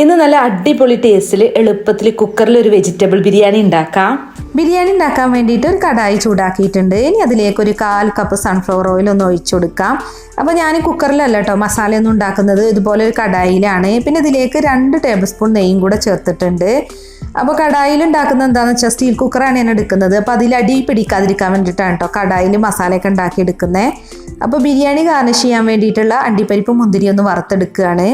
ഇന്ന് നല്ല അടിപൊളി ടേസ്റ്റിൽ എളുപ്പത്തിൽ കുക്കറിൽ ഒരു വെജിറ്റബിൾ ബിരിയാണി ഉണ്ടാക്കാം. ബിരിയാണി ഉണ്ടാക്കാൻ വേണ്ടിയിട്ട് ഒരു കടായി ചൂടാക്കിയിട്ടുണ്ട്. ഇനി അതിലേക്ക് ഒരു കാൽ കപ്പ് സൺഫ്ലവർ ഓയിൽ ഒന്ന് ഒഴിച്ചു കൊടുക്കാം. അപ്പോൾ ഞാൻ കുക്കറിലല്ല കേട്ടോ മസാലയൊന്നും ഉണ്ടാക്കുന്നത്. ഇതുപോലെ ഒരു കടായിലാണ്. പിന്നെ ഇതിലേക്ക് രണ്ട് ടേബിൾ സ്പൂൺ നെയ്യും കൂടെ ചേർത്തിട്ടുണ്ട്. അപ്പോൾ കടായിൽ ഉണ്ടാക്കുന്നത് എന്താണെന്ന് വെച്ചാൽ സ്റ്റീൽ കുക്കറാണ് ഞാൻ എടുക്കുന്നത്. അപ്പോൾ അതിൽ അടി പിടിക്കാതിരിക്കാൻ വേണ്ടിയിട്ടാണ് കേട്ടോ കടായിൽ മസാലയൊക്കെ ഉണ്ടാക്കി എടുക്കുന്നത് അപ്പോൾ ബിരിയാണി ഗാർണിഷ് ചെയ്യാൻ വേണ്ടിയിട്ടുള്ള അണ്ടിപ്പരിപ്പ് മുന്തിരി ഒന്ന് വറുത്തെടുക്കുകയാണ്.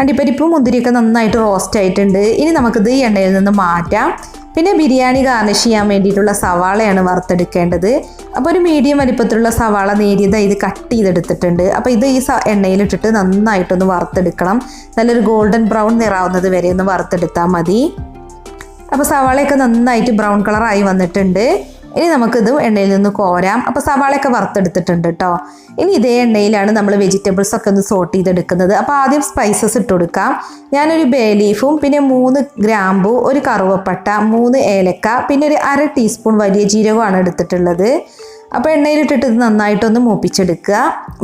അണ്ടിപ്പരിപ്പും മുന്തിരിയൊക്കെ നന്നായിട്ട് റോസ്റ്റ് ആയിട്ടുണ്ട്. ഇനി നമുക്കിത് എണ്ണയിൽ നിന്ന് മാറ്റാം. പിന്നെ ബിരിയാണി ഗാർണിഷ് ചെയ്യാൻ വേണ്ടിയിട്ടുള്ള സവാളയാണ് വറുത്തെടുക്കേണ്ടത്. അപ്പോൾ ഒരു മീഡിയം വലിപ്പത്തിലുള്ള സവാള നേരിയത് ഇത് കട്ട് ചെയ്തെടുത്തിട്ടുണ്ട്. അപ്പോൾ ഇത് ഈ എണ്ണയിലിട്ടിട്ട് നന്നായിട്ടൊന്ന് വറുത്തെടുക്കണം. നല്ലൊരു ഗോൾഡൻ ബ്രൗൺ നിറാവുന്നത് വരെ ഒന്ന് വറുത്തെടുത്താൽ മതി. അപ്പോൾ സവാളയൊക്കെ നന്നായിട്ട് ബ്രൗൺ കളറായി വന്നിട്ടുണ്ട്. ഇനി നമുക്കിത് എണ്ണയിൽ നിന്ന് കോരാം. അപ്പോൾ സവാളയൊക്കെ വറുത്തെടുത്തിട്ടുണ്ട് കേട്ടോ ഇനി ഇതേ എണ്ണയിലാണ് നമ്മൾ വെജിറ്റബിൾസ് ഒക്കെ ഒന്ന് സോട്ട് ചെയ്തെടുക്കുന്നത്. അപ്പോൾ ആദ്യം സ്പൈസസ് ഇട്ട് കൊടുക്കാം. ഞാനൊരു ബേ ലീഫും പിന്നെ മൂന്ന് ഗ്രാമ്പു ഒരു കറുവപ്പട്ട മൂന്ന് ഏലക്ക പിന്നെ ഒരു അര ടീസ്പൂൺ വലിയ ജീരകമാണ് എടുത്തിട്ടുള്ളത്. അപ്പോൾ എണ്ണയിലിട്ടിട്ട് ഇത് നന്നായിട്ടൊന്ന് മൂപ്പിച്ചെടുക്കുക.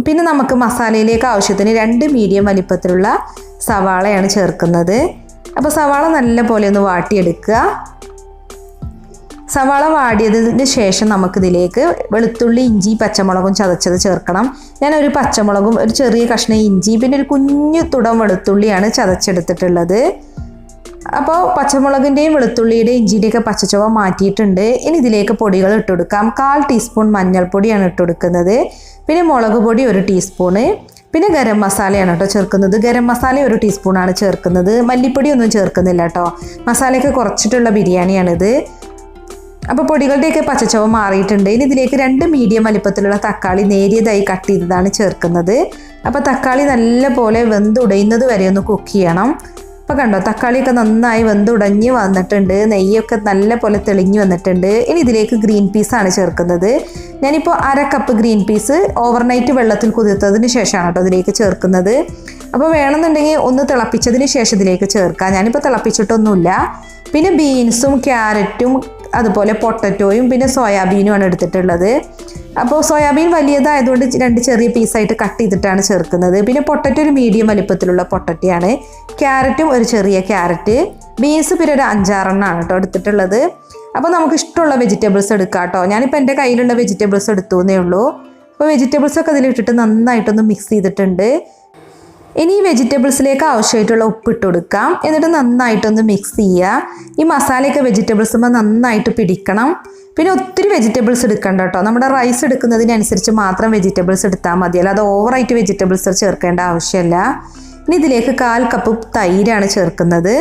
പിന്നെ നമുക്ക് മസാലയിലേക്ക് ആവശ്യത്തിന് രണ്ട് മീഡിയം വലിപ്പത്തിലുള്ള സവാളയാണ് ചേർക്കുന്നത്. അപ്പോൾ സവാള നല്ല പോലെ ഒന്ന് വാട്ടിയെടുക്കുക. സവാള വാടിയതിന് ശേഷം നമുക്കിതിലേക്ക് വെളുത്തുള്ളി ഇഞ്ചി പച്ചമുളകും ചതച്ചത് ചേർക്കണം. ഞാൻ ഒരു പച്ചമുളകും ഒരു ചെറിയ കഷ്ണം ഇഞ്ചി പിന്നെ ഒരു കുഞ്ഞു തുടം വെളുത്തുള്ളിയാണ് ചതച്ചെടുത്തിട്ടുള്ളത്. അപ്പോൾ പച്ചമുളകിന്റെയും വെളുത്തുള്ളിയുടെയും ഇഞ്ചിയുടെയൊക്കെ പച്ചച്ചുവ മാറ്റിയിട്ടുണ്ട്. ഇനി ഇതിലേക്ക് പൊടികൾ ഇട്ട് കൊടുക്കാം കാൽ ടീസ്പൂൺ മഞ്ഞൾപ്പൊടിയാണ് ഇട്ട് കൊടുക്കുന്നത് പിന്നെ മുളക് പൊടി ഒരു ടീസ്പൂണ്. പിന്നെ ഗരം മസാലയാണ് കേട്ടോ ചേർക്കുന്നത്. ഗരം മസാല ഒരു ടീസ്പൂണാണ് ചേർക്കുന്നത്. മല്ലിപ്പൊടി ഒന്നും ചേർക്കുന്നില്ല കേട്ടോ. മസാലയൊക്കെ കുറച്ചിട്ടുള്ള ബിരിയാണിയാണിത്. അപ്പോൾ പൊടികളുടെയൊക്കെ പച്ചച്ചവ മാറിയിട്ടുണ്ട്. ഇനി ഇതിലേക്ക് രണ്ട് മീഡിയം വലിപ്പത്തിലുള്ള തക്കാളി നേരിയതായി കട്ട് ചെയ്തതാണ് ചേർക്കുന്നത്. അപ്പോൾ തക്കാളി നല്ല പോലെ വെന്തുടയുന്നത് വരെ ഒന്ന് കുക്ക് ചെയ്യണം. അപ്പോൾ കണ്ടോ തക്കാളിയൊക്കെ നന്നായി വെന്തുടഞ്ഞ് വന്നിട്ടുണ്ട്. നെയ്യൊക്കെ നല്ല പോലെ തെളിഞ്ഞു വന്നിട്ടുണ്ട്. ഇനി ഇതിലേക്ക് ഗ്രീൻ പീസാണ് ചേർക്കുന്നത്. ഞാനിപ്പോൾ അര കപ്പ് ഗ്രീൻ പീസ് ഓവർനൈറ്റ് വെള്ളത്തിൽ കുതിർത്തതിന് ശേഷമാണ് കേട്ടോ ഇതിലേക്ക് ചേർക്കുന്നത്. അപ്പോൾ വേണമെന്നുണ്ടെങ്കിൽ ഒന്ന് തിളപ്പിച്ചതിന് ശേഷം ഇതിലേക്ക് ചേർക്കാം. ഞാനിപ്പോൾ തിളപ്പിച്ചിട്ടൊന്നുമില്ല. പിന്നെ ബീൻസും ക്യാരറ്റും അതുപോലെ പൊട്ടറ്റോയും പിന്നെ സോയാബീനും ആണ് എടുത്തിട്ടുള്ളത്. അപ്പോൾ സോയാബീൻ വലിയതായതുകൊണ്ട് രണ്ട് ചെറിയ പീസായിട്ട് കട്ട് ചെയ്തിട്ടാണ് ചേർക്കുന്നത്. പിന്നെ പൊട്ടറ്റോ ഒരു മീഡിയം വലിപ്പത്തിലുള്ള പൊട്ടറ്റയാണ്. ക്യാരറ്റും ഒരു ചെറിയ ക്യാരറ്റ്. ബീൻസ് പിന്നെ ഒരു അഞ്ചാറെണ്ണമാണ് കേട്ടോ എടുത്തിട്ടുള്ളത്. അപ്പോൾ നമുക്ക് ഇഷ്ടമുള്ള വെജിറ്റബിൾസ് എടുക്കാം കേട്ടോ. ഞാനിപ്പോൾ എന്റെ കയ്യിലുള്ള വെജിറ്റബിൾസ് എടുത്തു എന്നേ ഉള്ളൂ അപ്പോൾ വെജിറ്റബിൾസൊക്കെ അതിലിട്ടിട്ട് നന്നായിട്ടൊന്ന് മിക്സ് ചെയ്തിട്ടുണ്ട്. ഇനി ഈ വെജിറ്റബിൾസിലേക്ക് ആവശ്യമായിട്ടുള്ള ഉപ്പ് ഇട്ട് കൊടുക്കാം. എന്നിട്ട് നന്നായിട്ടൊന്ന് മിക്സ് ചെയ്യുക. ഈ മസാലയൊക്കെ വെജിറ്റബിൾസുമ്പോൾ നന്നായിട്ട് പിടിക്കണം. പിന്നെ ഒത്തിരി വെജിറ്റബിൾസ് എടുക്കണ്ട കേട്ടോ നമ്മുടെ റൈസ് എടുക്കുന്നതിനനുസരിച്ച് മാത്രം വെജിറ്റബിൾസ് എടുത്താൽ മതി. അത് ഓവറായിട്ട് വെജിറ്റബിൾസ് ചേർക്കേണ്ട ആവശ്യമില്ല ഇനി ഇതിലേക്ക് കാൽ കപ്പ് തൈരാണ് ചേർക്കുന്നത്.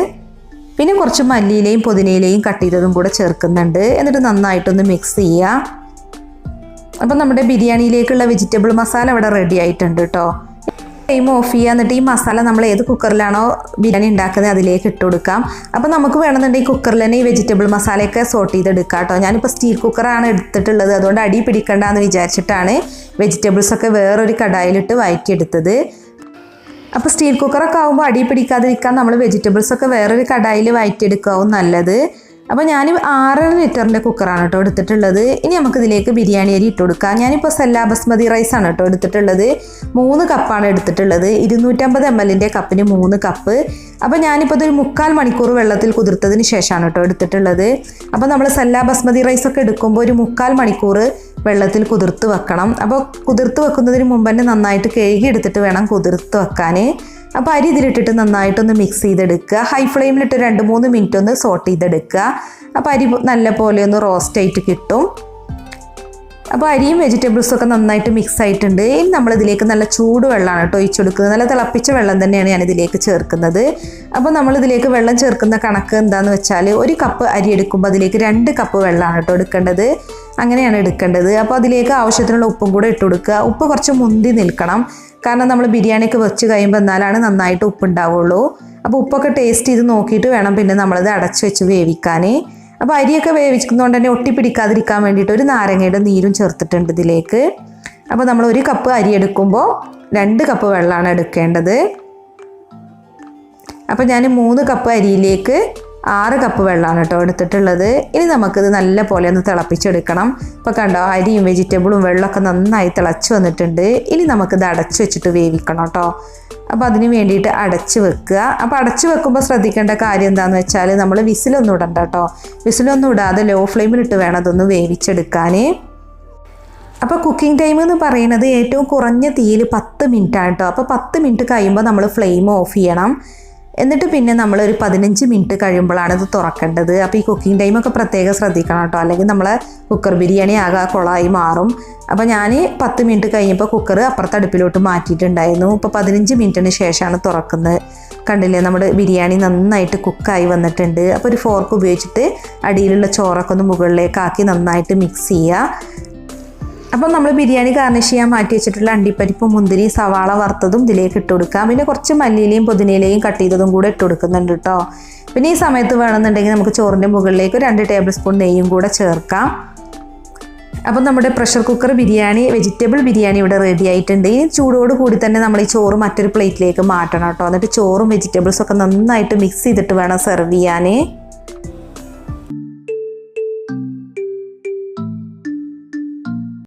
പിന്നെ കുറച്ച് മല്ലിയിലയും പുതിനയിലയും കട്ട് ചെയ്തതും കൂടെ ചേർക്കുന്നുണ്ട്. എന്നിട്ട് നന്നായിട്ടൊന്ന് മിക്സ് ചെയ്യുക. അപ്പം നമ്മുടെ ബിരിയാണിയിലേക്കുള്ള വെജിറ്റബിൾ മസാല ഇവിടെ റെഡി ആയിട്ടുണ്ട് കേട്ടോ ഫ്ലെയിം ഓഫ് ചെയ്യുക എന്നിട്ട് ഈ മസാല നമ്മൾ ഏത് കുക്കറിലാണോ ബിരിയാണി ഉണ്ടാക്കുന്നത് അതിലേക്ക് ഇട്ട് കൊടുക്കാം. അപ്പോൾ നമുക്ക് വേണമെന്നുണ്ടെങ്കിൽ കുക്കറിൽ തന്നെ ഈ വെജിറ്റബിൾ മസാലയൊക്കെ സോട്ട് ചെയ്തെടുക്കാം കേട്ടോ. ഞാനിപ്പോൾ സ്റ്റീൽ കുക്കറാണ് എടുത്തിട്ടുള്ളത്. അതുകൊണ്ട് അടി പിടിക്കണ്ടെന്ന് വിചാരിച്ചിട്ടാണ് വെജിറ്റബിൾസൊക്കെ വേറൊരു കടായിലിട്ട് വഴറ്റിയെടുത്തത് അപ്പോൾ സ്റ്റീൽ കുക്കറൊക്കെ ആകുമ്പോൾ അടി പിടിക്കാതിരിക്കാൻ നമ്മൾ വെജിറ്റബിൾസൊക്കെ വേറൊരു കടായിൽ വഴറ്റിയെടുക്കാവും നല്ലത്. അപ്പോൾ ഞാൻ ആറര ലിറ്ററിന്റെ കുക്കറാണ് കേട്ടോ എടുത്തിട്ടുള്ളത്. ഇനി നമുക്ക് ഇതിലേക്ക് ബിരിയാണി അരി ഇട്ട് കൊടുക്കാം. ഞാനിപ്പോൾ സെല്ലാ ബസ്മതി റൈസ് ആണ് കേട്ടോ എടുത്തിട്ടുള്ളത്. മൂന്ന് കപ്പാണ് എടുത്തിട്ടുള്ളത്. ഇരുന്നൂറ്റമ്പത് എം എല്ലിന്റെ കപ്പിന് മൂന്ന് കപ്പ് അപ്പോൾ ഞാനിപ്പോൾ ഇതൊരു മുക്കാൽ മണിക്കൂർ വെള്ളത്തിൽ കുതിർത്തതിന് ശേഷമാണ് കേട്ടോ എടുത്തിട്ടുള്ളത്. അപ്പോൾ നമ്മൾ സെല്ലാ ബസ്മതി റൈസ് ഒക്കെ എടുക്കുമ്പോൾ ഒരു മുക്കാൽ മണിക്കൂർ വെള്ളത്തിൽ കുതിർത്ത് വെക്കണം. അപ്പോൾ കുതിർത്ത് വെക്കുന്നതിന് മുമ്പ് തന്നെ നന്നായിട്ട് കഴുകി എടുത്തിട്ട് വേണം കുതിർത്ത് വെക്കാൻ അപ്പോൾ അരി ഇതിലിട്ടിട്ട് നന്നായിട്ടൊന്ന് മിക്സ് ചെയ്തെടുക്കുക. ഹൈ ഫ്ലെയിമിലിട്ട് രണ്ട് മൂന്ന് മിനിറ്റ് ഒന്ന് സോട്ട് ചെയ്തെടുക്കുക. അപ്പോൾ അരി നല്ല പോലെ ഒന്ന് റോസ്റ്റ് ആയിട്ട് കിട്ടും. അപ്പോൾ അരിയും വെജിറ്റബിൾസും ഒക്കെ നന്നായിട്ട് മിക്സ് ആയിട്ടുണ്ട്. ഇനി നമ്മളിതിലേക്ക് നല്ല ചൂട് വെള്ളമാണ് കേട്ടോ ഒഴിച്ചു കൊടുക്കുന്നത് നല്ല തിളപ്പിച്ച വെള്ളം തന്നെയാണ് ഞാൻ ഇതിലേക്ക് ചേർക്കുന്നത്. അപ്പോൾ നമ്മളിതിലേക്ക് വെള്ളം ചേർക്കുന്ന കണക്ക് എന്താണെന്ന് വെച്ചാൽ ഒരു കപ്പ് അരി എടുക്കുമ്പോൾ അതിലേക്ക് രണ്ട് കപ്പ് വെള്ളമാണ് കേട്ടോ എടുക്കേണ്ടത്. അങ്ങനെയാണ് എടുക്കേണ്ടത്. അപ്പോൾ അതിലേക്ക് ആവശ്യത്തിനുള്ള ഉപ്പും കൂടെ ഇട്ട് കൊടുക്കുക. ഉപ്പ് കുറച്ച് മുന്തി നിൽക്കണം. കാരണം നമ്മൾ ബിരിയാണിയൊക്കെ വെച്ച് കഴിയുമ്പോൾ എന്നാലാണ് നന്നായിട്ട് ഉപ്പ് ഉണ്ടാവുള്ളൂ അപ്പോൾ ഉപ്പൊക്കെ ടേസ്റ്റ് ചെയ്ത് നോക്കിയിട്ട് വേണം പിന്നെ നമ്മളത് അടച്ചു വെച്ച് വേവിക്കാൻ അപ്പോൾ അരിയൊക്കെ വേവിക്കുന്നതുകൊണ്ട് തന്നെ ഒട്ടിപ്പിടിക്കാതിരിക്കാൻ വേണ്ടിയിട്ട് ഒരു നാരങ്ങയുടെ നീരും ചേർത്തിട്ടുണ്ട് ഇതിലേക്ക്. അപ്പോൾ നമ്മൾ ഒരു കപ്പ് അരി എടുക്കുമ്പോൾ രണ്ട് കപ്പ് വെള്ളമാണ് എടുക്കേണ്ടത്. അപ്പോൾ ഞാൻ മൂന്ന് കപ്പ് അരിയിലേക്ക് ആറ് കപ്പ് വെള്ളമാണ് കേട്ടോ എടുത്തിട്ടുള്ളത്. ഇനി നമുക്കിത് നല്ല പോലെ ഒന്ന് തിളപ്പിച്ചെടുക്കണം. ഇപ്പോൾ കണ്ടോ അരിയും വെജിറ്റബിളും വെള്ളമൊക്കെ നന്നായി തിളച്ച് വന്നിട്ടുണ്ട്. ഇനി നമുക്കിത് അടച്ചു വെച്ചിട്ട് വേവിക്കണം കേട്ടോ. അപ്പോൾ അതിന് വേണ്ടിയിട്ട് അടച്ച് വെക്കുക. അപ്പോൾ അടച്ച് വെക്കുമ്പോൾ ശ്രദ്ധിക്കേണ്ട കാര്യം എന്താണെന്ന് വെച്ചാൽ നമ്മൾ വിസിലൊന്നും ഇടണ്ട കേട്ടോ. വിസിലൊന്നും ഇടാതെ ലോ ഫ്ലെയിമിലിട്ട് വേണം അതൊന്ന് വേവിച്ചെടുക്കാൻ അപ്പോൾ കുക്കിംഗ് ടൈം എന്ന് പറയുന്നത് ഏറ്റവും കുറഞ്ഞ തീയിൽ പത്ത് മിനിറ്റ് ആണ് കേട്ടോ. അപ്പോൾ പത്ത് മിനിറ്റ് കഴിയുമ്പോൾ നമ്മൾ ഫ്ലെയിം ഓഫ് ചെയ്യണം. എന്നിട്ട് പിന്നെ നമ്മൾ ഒരു പതിനഞ്ച് മിനിറ്റ് കഴിയുമ്പോഴാണ് ഇത് തുറക്കേണ്ടത്. അപ്പോൾ ഈ കുക്കിംഗ് ടൈമൊക്കെ പ്രത്യേകം ശ്രദ്ധിക്കണം കേട്ടോ. അല്ലെങ്കിൽ നമ്മളെ കുക്കർ ബിരിയാണി ആകെ കുളമായി മാറും. അപ്പോൾ ഞാൻ പത്ത് മിനിറ്റ് കഴിഞ്ഞപ്പോൾ കുക്കർ അപ്പുറത്തെ അടുപ്പിലോട്ട് മാറ്റിയിട്ടുണ്ടായിരുന്നു. ഇപ്പോൾ പതിനഞ്ച് മിനിറ്റിന് ശേഷമാണ് തുറക്കുന്നത്. കണ്ടില്ലേ നമ്മുടെ ബിരിയാണി നന്നായിട്ട് കുക്കായി വന്നിട്ടുണ്ട്. അപ്പോൾ ഒരു ഫോർക്ക് ഉപയോഗിച്ചിട്ട് അടിയിലുള്ള ചോറൊക്കെ ഒന്ന് മുകളിലേക്കാക്കി നന്നായിട്ട് മിക്സ് ചെയ്യുക. അപ്പം നമ്മൾ ബിരിയാണി ഗാർണിഷ് ചെയ്യാൻ മാറ്റി വെച്ചിട്ടുള്ള അണ്ടിപ്പരിപ്പ് മുന്തിരി സവാള വറുത്തതും ഇതിലേക്ക് ഇട്ട് കൊടുക്കാം. പിന്നെ കുറച്ച് മല്ലിയിലയും പുതിനയിലയും കട്ട് ചെയ്തതും കൂടെ ഇട്ട് കൊടുക്കുന്നുണ്ട് കേട്ടോ പിന്നെ ഈ സമയത്ത് വേണമെന്നുണ്ടെങ്കിൽ നമുക്ക് ചോറിന്റെ മുകളിലേക്ക് രണ്ട് ടേബിൾ സ്പൂൺ നെയ്യും കൂടെ ചേർക്കാം. അപ്പം നമ്മുടെ pressure cooker biryani vegetable biryani ഇവിടെ റെഡി ആയിട്ടുണ്ട്. ഇനി ചൂടോട് കൂടി തന്നെ നമ്മൾ ഈ ചോറ് മറ്റൊരു പ്ലേറ്റിലേക്ക് മാറ്റണം കേട്ടോ എന്നിട്ട് ചോറും വെജിറ്റബിൾസും ഒക്കെ നന്നായിട്ട് മിക്സ് ചെയ്തിട്ട് വേണം സെർവ് ചെയ്യാൻ